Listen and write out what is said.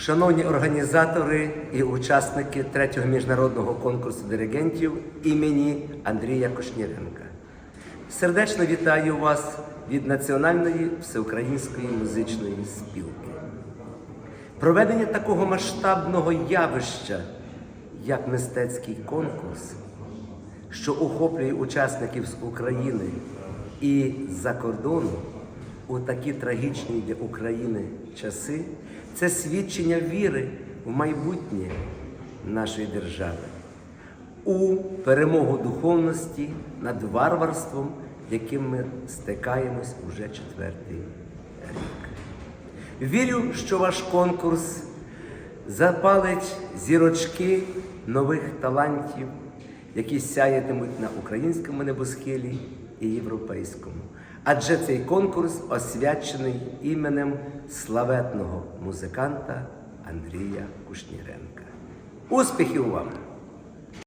Шановні організатори і учасники третього міжнародного конкурсу диригентів імені Андрія Кошніренка. Сердечно вітаю вас від Національної всеукраїнської музичної спілки. Проведення такого масштабного явища, як мистецький конкурс, що охоплює учасників з України і з-за кордону у такі трагічні для України часи, це свідчення віри в майбутнє нашої держави, у перемогу духовності над варварством, яким ми стикаємось уже четвертий рік. Вірю, що ваш конкурс запалить зірочки нових талантів, які сяятимуть на українському небосхилі і європейському. Адже цей конкурс освячений іменем славетного музиканта Андрія Кушніренка. Успіхів вам!